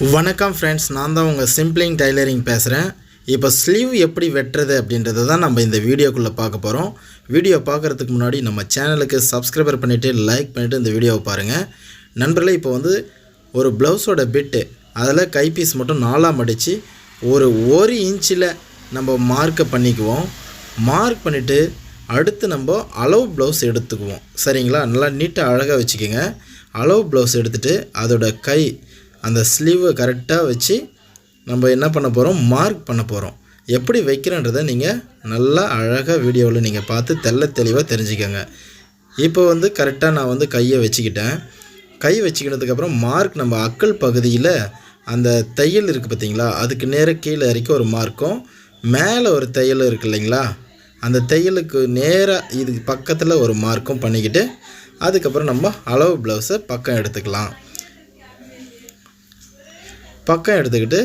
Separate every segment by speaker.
Speaker 1: வணக்கம் ஃப்ரெண்ட்ஸ் நான் தான் உங்கள் சிம்பிளிங் டைலரிங் பேசுகிறேன் இப்போ ஸ்லீவ் எப்படி வெட்டுறது அப்படின்றத தான் நம்ம இந்த வீடியோக்குள்ளே பார்க்க போகிறோம் வீடியோ பார்க்குறதுக்கு முன்னாடி நம்ம சேனலுக்கு சப்ஸ்கிரைபர் பண்ணிவிட்டு லைக் பண்ணிவிட்டு இந்த வீடியோவை பாருங்கள் நண்பர்களே இப்போ வந்து ஒரு ப்ளவுஸோட பிட்டு அதில் கைப்பீஸ் மட்டும் நாலாம் அடித்து ஒரு ஒரு இன்ச்சில் நம்ம மார்க்கை பண்ணிக்குவோம். மார்க் பண்ணிவிட்டு அடுத்து நம்ம அளவு ப்ளவுஸ் எடுத்துக்குவோம். சரிங்களா? நல்லா நீட்டாக அழகாக வச்சுக்கோங்க. அளவு ப்ளவுஸ் எடுத்துகிட்டு அதோட கை அந்த ஸ்லீவை கரெக்டாக வச்சு நம்ம என்ன பண்ண போகிறோம் மார்க் பண்ண போகிறோம் எப்படி வைக்கிறன்றதை நீங்கள் நல்லா அழகாக வீடியோவில் நீங்கள் பார்த்து தெள்ள தெளிவாக தெரிஞ்சுக்கோங்க. இப்போ வந்து கரெக்டாக நான் வந்து கையை வச்சுக்கிட்டேன். கை வச்சுக்கினதுக்கப்புறம் மார்க் நம்ம அக்கல் பகுதியில் அந்த தையல் இருக்குது பார்த்தீங்களா? அதுக்கு நேராக கீழே இறக்கி ஒரு மார்க்கும் மேலே ஒரு தையல் இருக்குது இல்லைங்களா? அந்த தையலுக்கு நேராக இதுக்கு பக்கத்தில் ஒரு மார்க்கும் பண்ணிக்கிட்டு அதுக்கப்புறம் நம்ம அளவு ப்ளவுஸை பக்கம் எடுத்துக்கலாம். பக்கம் எடுத்துக்கிட்டு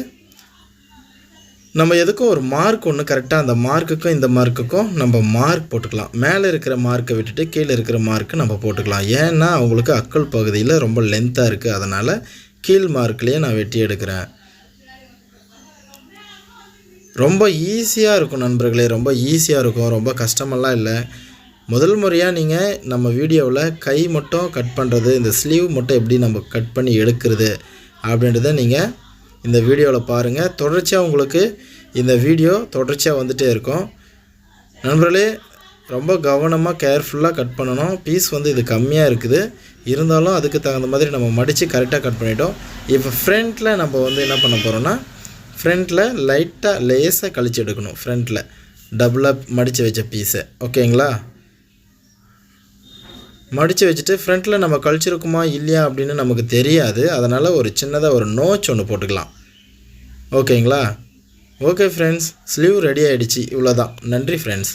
Speaker 1: நம்ம எதுக்கும் ஒரு மார்க் ஒன்று கரெக்டாக அந்த மார்க்குக்கும் இந்த மார்க்குக்கும் நம்ம மார்க் போட்டுக்கலாம். மேலே இருக்கிற மார்க்கை விட்டுட்டு கீழே இருக்கிற மார்க்கு நம்ம போட்டுக்கலாம். ஏன்னா அவங்களுக்கு அக்கல் பகுதியில் ரொம்ப லென்த்தாக இருக்குது அதனால் கீழ் மார்க்லேயே நான் வெட்டி எடுக்கிறேன். ரொம்ப ஈஸியாக இருக்கும் நண்பர்களே. ரொம்ப ஈஸியாக இருக்கும். ரொம்ப கஷ்டமெல்லாம் இல்லை. முதல் முறையாக நீங்கள் நம்ம வீடியோவில் கை மட்டும் கட் பண்ணுறது இந்த ஸ்லீவ் மட்டும் எப்படி நம்ம கட் பண்ணி எடுக்கிறது அப்படின்றத நீங்கள் இந்த வீடியோவில் பாருங்கள் தொடர்ச்சியாக உங்களுக்கு இந்த வீடியோ தொடர்ச்சியாக வந்துகிட்டே இருக்கும். நண்பர்களே ரொம்ப கவனமாக கேர்ஃபுல்லாக கட் பண்ணணும். பீஸ் வந்து இது கம்மியாக இருக்குது. இருந்தாலும் அதுக்கு தகுந்த மாதிரி நம்ம மடித்து கரெக்டாக கட் பண்ணிட்டோம். இப்போ ஃப்ரண்ட்டில் நம்ம வந்து என்ன பண்ண போகிறோன்னா ஃப்ரண்ட்டில் லைட்டாக லேஸாக கழிச்சு எடுக்கணும். ஃப்ரண்ட்டில் டபுளாக மடித்து வச்ச பீஸை ஓகேங்களா மடித்து வச்சுட்டு ஃப்ரண்ட்டில் நம்ம கழிச்சிருக்குமா இல்லையா அப்படின்னு நமக்கு தெரியாது. அதனால் ஒரு சின்னதாக ஒரு நோச் ஒன்று போட்டுக்கலாம். ஓகேங்களா ஓகே ஃப்ரெண்ட்ஸ் ஸ்லீவ் ரெடி ஆகிடுச்சு இவ்வளோ தான் நன்றி ஃப்ரெண்ட்ஸ்